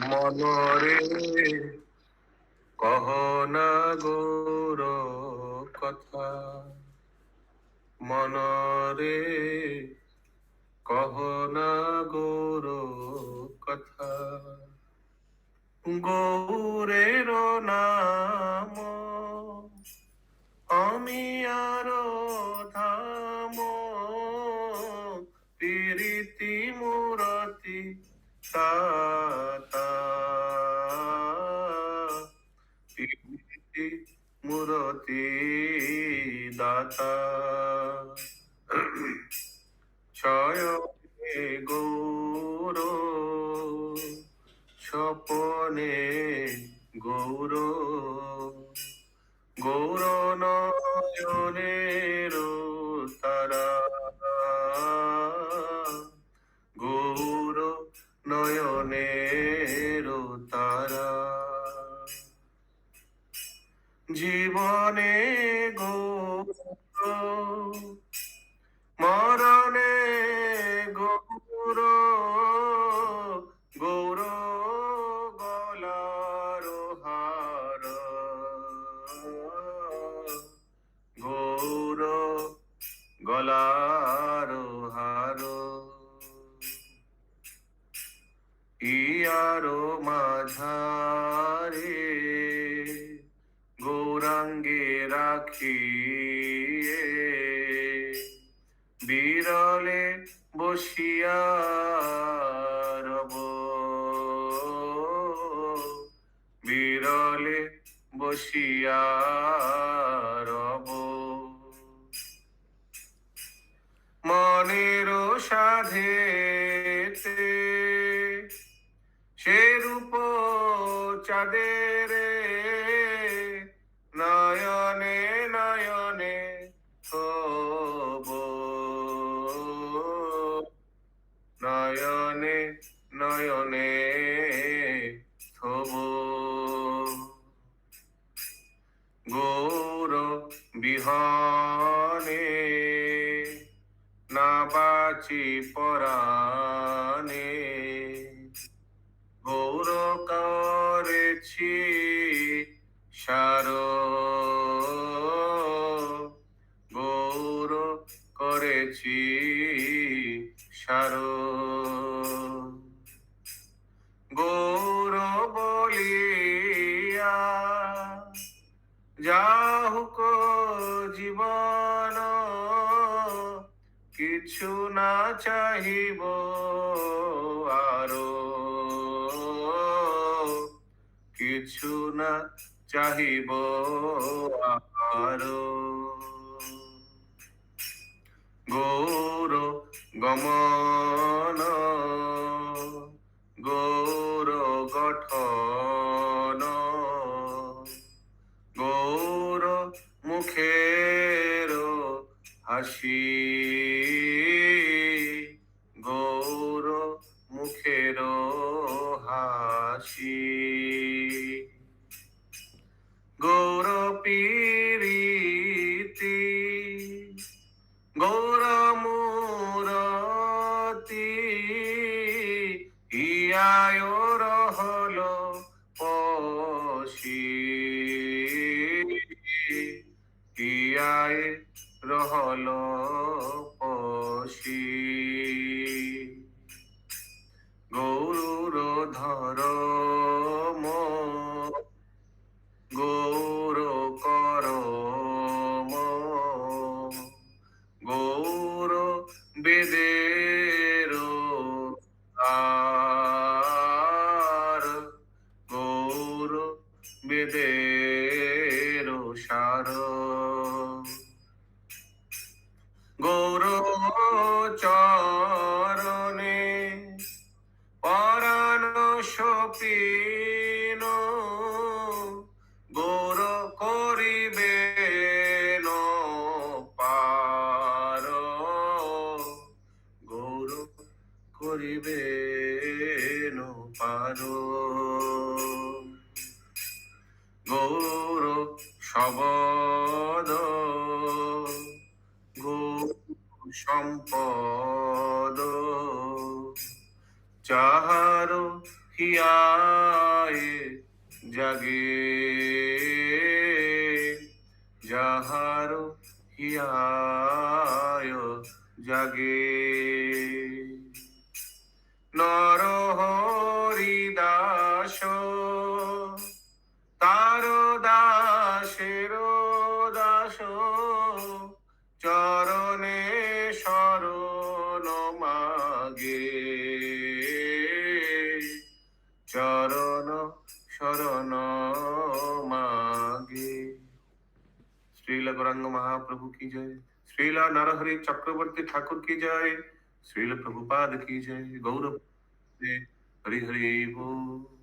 মনরে কহ না গৌর কথা। মনরে কহ না গৌর কথা। গৌরের নাম আমি আর ধাম। প্রীতি, মূরতি তাতা মূরতি দাতা। ছয় গৌর স্বপনে জীবনে গৌর মরণে গৌর গৌর গলার হার। গৌর গলার হার। ইয়ারো মাঝারে বিরলে বসিয়া রব। বিরলে বসিয়া মনের সাধেতে সে রূপ চাঁদের নয়নে নয়নে থব। গৌর বিহনে না বাচি পরাণে কিছু না চাহিব আরও। কিছু না চাহিব আরও। গৌর গমন, গৌর গঠন। গৌর মুখের হাসি পশি ইয়ায় রহল পশি। গৌর ধর গৌর কর গৌর বেদের সার গৌর চরণে পরাণ সপিন গৌর করিবে পার। গৌর করিবে পার। শবদ গো সম্পদ। যাহার হিয়ায় জাগে যাহার হিয়ায় মাগে চরণ শরণ মাগে শ্রীল গৌরাঙ্গ মহাপ্রভু কি জয়? শ্রীলা নরহরি চক্রবর্তী ঠাকুর কি জয়? শ্রীল প্রভুপাদ কি জয়? গৌরব হরি হরি বল